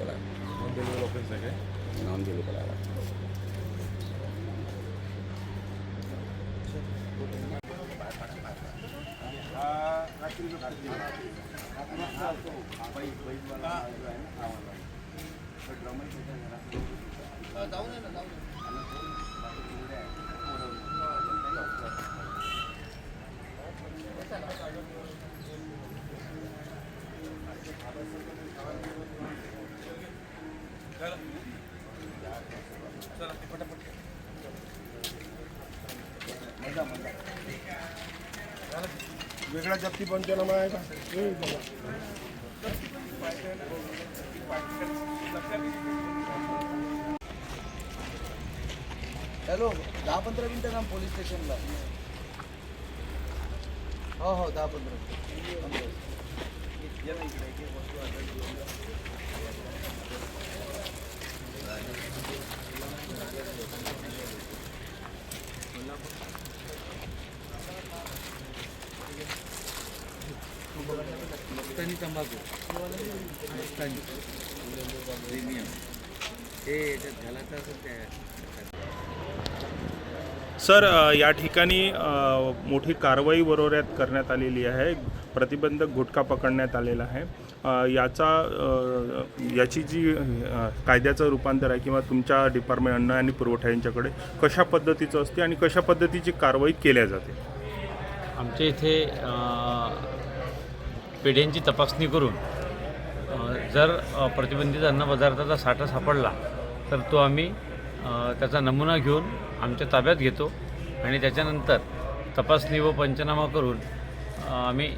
पड़ा non delivery office आहे काय नॉन दिली पड़ा वेगळा जप्ती पंचनामा आहे का हॅलो दहा पंधरा मिनटं काम पोलीस स्टेशनला. हो हो दहा पंधरा मस्तानी तंबाखू. प्रीमियम ते याच्यात घालायचं असेल त्या सर या ठिकाणी मोठी कारवाई बरोबऱ्यात करण्यात आलेली आहे. प्रतिबंधक गुटखा पकडण्यात आलेला आहे. याचा याची जी कायद्याचं रूपांतर आहे किंवा तुमच्या डिपार्टमेंट अन्न आणि पुरवठा यांच्याकडे कशा पद्धतीचं असते आणि कशा पद्धतीची कारवाई केल्या जाते? आमच्या इथे पेढ्यांची तपासणी करून जर प्रतिबंधित अन्नपदार्थाचा साठा सापडला तर तो आम्ही त्याचा नमुना घेऊन आमच्या ताब्यात घेतो आणि त्याच्यानंतर तपासणी व पंचनामा करून आम्ही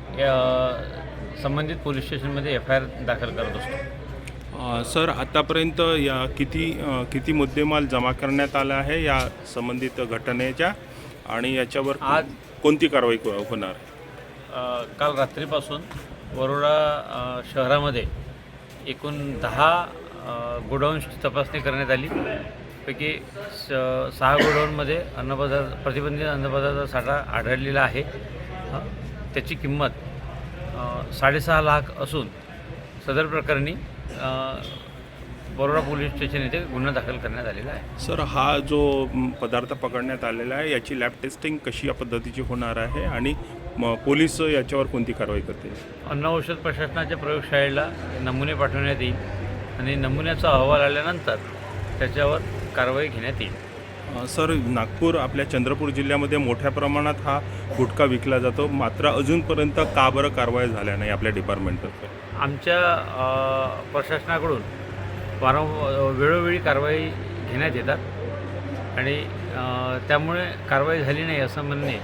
संबंधित पोलीस स्टेशनमध्ये एफ आय आर दाखल करत असतो. सर आतापर्यंत या किती किती मुद्देमाल जमा करण्यात आला आहे या संबंधित घटनेच्या? आणि याच्यावर आज- कोणती कारवाई होणार? काल रात्रीपासून वरोडा शहरामध्ये एकूण दहा गोडाऊन्सची तपासणी करण्यात आली. पैकी स सहा गोडाऊनमध्ये अन्नपदार्थ प्रतिबंधित अन्नपदार्थ साठा आढळलेला आहे. त्याची किंमत साडेसहा लाख असून सदर प्रकरणी बरोडा पोलीस स्टेशन येथे गुन्हा दाखल करण्यात आलेला आहे. सर हा जो पदार्थ पकडण्यात आलेला आहे याची लॅब टेस्टिंग कशी या पद्धतीची होणार आहे? आणि म, पोलीस याच्यावर कोणती कारवाई करतील? अन्न औषध प्रशासनाच्या प्रयोगशाळेला नमुने पाठवण्यात येईल आणि नमुन्याचा अहवाल आल्यानंतर त्याच्यावर कारवाई घेण्यात येईल. सर नागपूर आपल्या चंद्रपूर जिल्ह्यामध्ये मोठ्या प्रमाणात हा गुटखा विकला जातो. मात्र अजूनपर्यंत का बरं कारवाई झाल्या नाही आपल्या डिपार्टमेंटतर्फे? आमच्या प्रशासनाकडून वारंवार वेळोवेळी कारवाई घेण्यात येतात आणि त्यामुळे कारवाई झाली नाही असं म्हणणे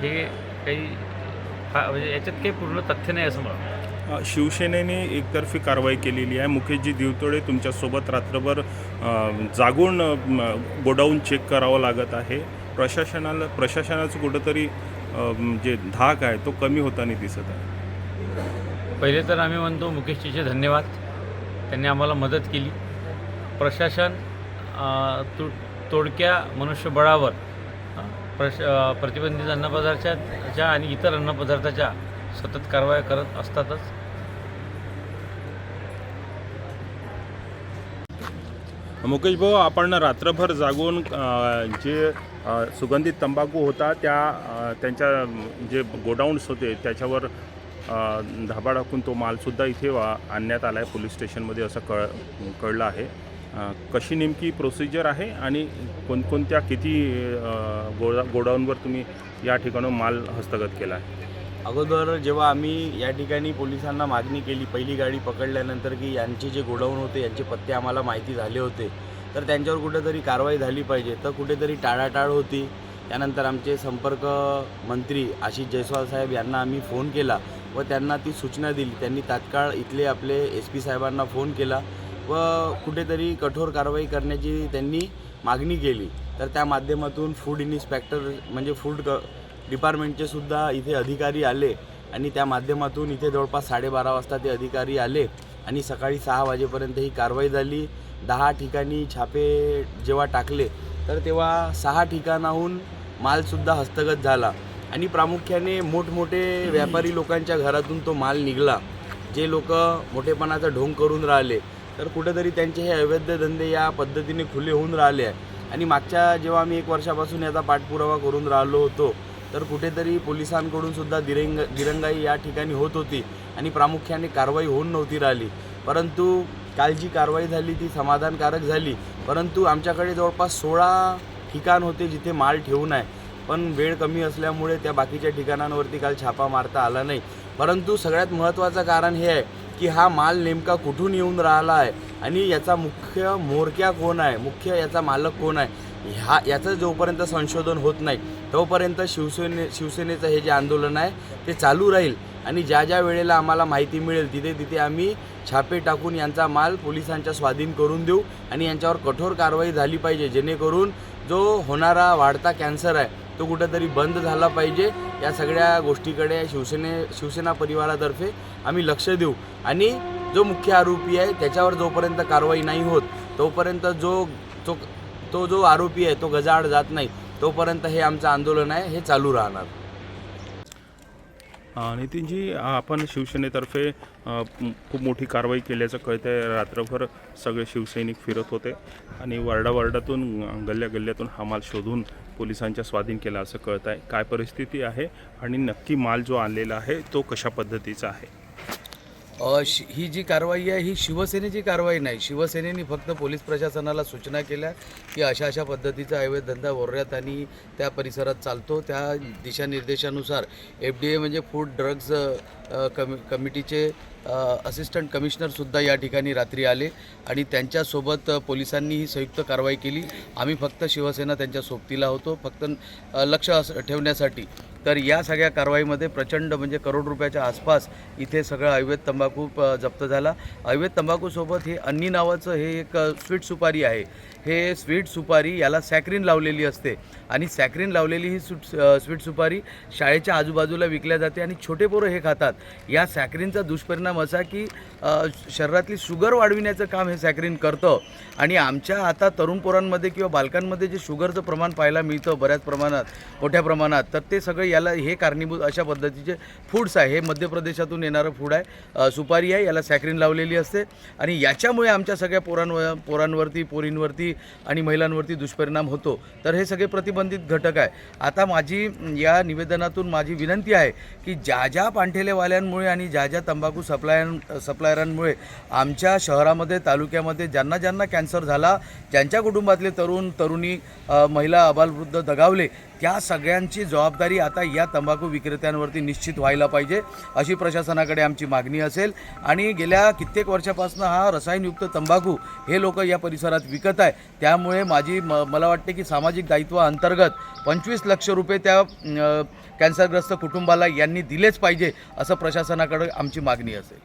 हे काही फा म्हणजे याच्यात काही पूर्ण तथ्य नाही असं मला. शिवसेनेने एकतर्फी कारवाई केलेली आहे. मुकेशजी दिवतोडे तुमच्यासोबत रात्रभर जागून गोडाऊन चेक करावं लागत आहे. प्रशासनाला प्रशासनाचं कुठंतरी जे धाक आहे तो कमी होताना दिसत आहे. पहिले तर आम्ही म्हणतो मुकेशजीचे धन्यवाद. त्यांनी आम्हाला मदत केली. प्रशासन तु तोडक्या मनुष्यबळावर प्रश प्रतिबंधित अन्नपदार्थाच्या आणि इतर अन्नपदार्थाच्या सतत कारवाया करत असतातच. मुकेश भाऊ आपण रात्रभर जागून जे सुगंधित तंबाखू होता त्या त्यांच्या जे गोडाऊन्स होते त्याच्यावर धाबा टाकून तो मालसुद्धा इथे वा आणण्यात आला आहे पोलीस स्टेशनमध्ये असं कळ कळलं आहे. कशी नेमकी प्रोसिजर आहे आणि कोणकोणत्या किती गोडा गोडाऊनवर तुम्ही या ठिकाणून माल हस्तगत केला आहे? अगोदर जेव्हा आम्ही या ठिकाणी पोलिसांना मागणी केली पहिली गाडी पकडल्यानंतर की यांचे जे गोडाऊन होते यांचे पत्ते आम्हाला माहिती झाले होते तर त्यांच्यावर कुठेतरी कारवाई झाली पाहिजे. तर कुठेतरी टाळाटाळ होती. त्यानंतर आमचे संपर्क मंत्री आशिष जयस्वाल साहेब यांना आम्ही फोन केला व त्यांना ती सूचना दिली. त्यांनी तात्काळ इथले आपले एस पी साहेबांना फोन केला. व कुठेतरी कठोर कारवाई करण्याची त्यांनी मागणी केली. तर त्या माध्यमातून फूड इन्स्पेक्टर म्हणजे फूड क डिपार्टमेंटचे सुद्धा इथे अधिकारी आले आणि त्या माध्यमातून इथे जवळपास साडेबारा वाजता ते अधिकारी आले आणि सकाळी सहा वाजेपर्यंत ही कारवाई झाली. दहा ठिकाणी छापे जेव्हा टाकले तर तेव्हा सहा ठिकाणाहून मालसुद्धा हस्तगत झाला आणि प्रामुख्याने मोठमोठे व्यापारी लोकांच्या घरातून तो माल निघाला. जे लोक मोठेपणाचा ढोंग करून राहिले. तर कुठेतरी त्यांचे हे अवैध धंदे या पद्धतीने खुले होऊन राहिले आहे. आणि मागच्या जेव्हा आम्ही एक वर्षापासून याचा पाठपुरावा करून राहिलो होतो तर कुठेतरी पोलिसांकडून सुद्धा दिरंग दिरंगाई या ठिकाणी होत होती आणि प्रामुख्याने कारवाई होऊन नव्हती राहिली. परंतु काल जी कारवाई झाली ती समाधानकारक झाली. परंतु आमच्याकडे जवळपास सोळा ठिकाण होते जिथे माल ठेवून आहे. पण वेळ कमी असल्यामुळे त्या बाकीच्या ठिकाणांवरती काल छापा मारता आला नाही. परंतु सगळ्यात महत्त्वाचं कारण हे आहे की हा माल नेमका कुठून येऊन राहिला आहे? आणि याचा मुख्य मोरक्या कोण आहे? मुख्य याचा मालक कोण आहे? ह्या याचं जोपर्यंत संशोधन होत नाही तोपर्यंत शिवसेने शिवसेनेचं हे जे आंदोलन आहे ते चालू राहील. आणि ज्या ज्या वेळेला आम्हाला माहिती मिळेल तिथे तिथे आम्ही छापे टाकून यांचा माल पोलिसांच्या स्वाधीन करून देऊ. आणि यांच्यावर कठोर कारवाई झाली पाहिजे जेणेकरून जो होणारा वाढता कॅन्सर आहे तो कुठंतरी बंद झाला पाहिजे या सगळ्या गोष्टीकडे शिवसेने शिवसेना परिवारातर्फे आम्ही लक्ष देऊ. आणि जो मुख्य आरोपी आहे त्याच्यावर जोपर्यंत कारवाई नाही होत तोपर्यंत जो तो तो जो आरोपी आहे तो गजाआड जात नाही तोपर्यंत हे आमचं आंदोलन आहे हे चालू राहणार. नितीनजी आपण शिवसेनेतर्फे खूप मोठी कारवाई केल्याचं कळतं आहे रात्रभर सगळे शिवसैनिक फिरत होते आणि वार्डावार्डातून गल्ल्या गल्ल्यातून हा माल शोधून पोलिसांच्या स्वाधीन केला असं कळत आहे काय परिस्थिती आहे आणि नक्की माल जो आणलेला आहे तो कशा पद्धतीचा आहे? ही जी कारवाई आहे ही शिवसेनेची कारवाई नाही. शिवसेनेने फक्त पोलीस प्रशासनाला सूचना केल्या की अशा अशा पद्धतीचा अवैध धंदा वर्ध्यात आणि त्या परिसरात चालतो. त्या दिशानिर्देशानुसार एफ डी ए म्हणजे फूड ड्रग्ज कमि कमिटीचे असिस्टंट कमिशनरसुद्धा या ठिकाणी रात्री आले आणि त्यांच्यासोबत पोलिसांनीही पोलिसांनी ही संयुक्त कारवाई केली. आम्ही फक्त शिवसेना त्यांच्या सोबतीला होतो. फक्त लक्ष ठेवण्यासाठी तर या सगळ्या कारवाईमध्ये प्रचंड म्हणजे करोड रुपयाच्या आसपास इथे सगळं अवैध तंबाखू जप्त झाला. अवैध तंबाखूसोबत हे अन्नी नावाचं हे एक स्वीट सुपारी आहे. हे स्वीट सुपारी याला सॅक्रिन लावलेली असते आणि सॅक्रिन लावलेली ही सुट स्वीट सुपारी शाळेच्या आजूबाजूला विकल्या जाते आणि छोटे पोरं हे खातात. या सॅक्रीनचा दुष्परिणाम असा की शरीरातली शुगर वाढविण्याचं काम हे सॅक्रीन करतं आणि आमच्या आता तरुण पोरांमध्ये किंवा बालकांमध्ये जे शुगरचं प्रमाण पाहायला मिळतं बऱ्याच प्रमाणात मोठ्या प्रमाणात तर ते सगळं याला हे कारणीभूत अशा पद्धतीचे फूड्स आहे. हे मध्य प्रदेशातून येणारं फूड आहे. सुपारी आहे. याला सॅक्रिन लावलेली असते. आणि याच्यामुळे आमच्या सगळ्या पोरांवर पोरांवरती पोरींवरती आणि महिलांवरती दुष्परिणाम होतो. तर हे सगळे प्रतिबंधित घटक आहे. आता माझी या निवेदनातून माझी विनंती आहे की ज्या ज्या पांठेलेवाल्यांमुळे आणि ज्या ज्या तंबाखू सप्लायर सप्लायरांमुळे आमच्या शहरामध्ये तालुक्यामध्ये ज्यांना ज्यांना कॅन्सर झाला ज्यांच्या कुटुंबातले तरुण तरुणी महिला अबालवृद्ध दगावले त्या सगळ्यांची जबाबदारी आता या तंबाखू विक्रेत्यांवरती निश्चित व्हायला पाहिजे अशी प्रशासनाकडे आमची मागणी असेल. आणि गेल्या कित्येक वर्षापासून हा रसायनयुक्त तंबाखू हे लोक या परिसरात विकत आहे. त्यामुळे माझी म मला वाटते की सामाजिक दायित्वाअंतर्गत पंचवीस लक्ष रुपये त्या कॅन्सरग्रस्त कुटुंबाला यांनी दिलेच पाहिजे असं प्रशासनाकडे आमची मागणी असेल.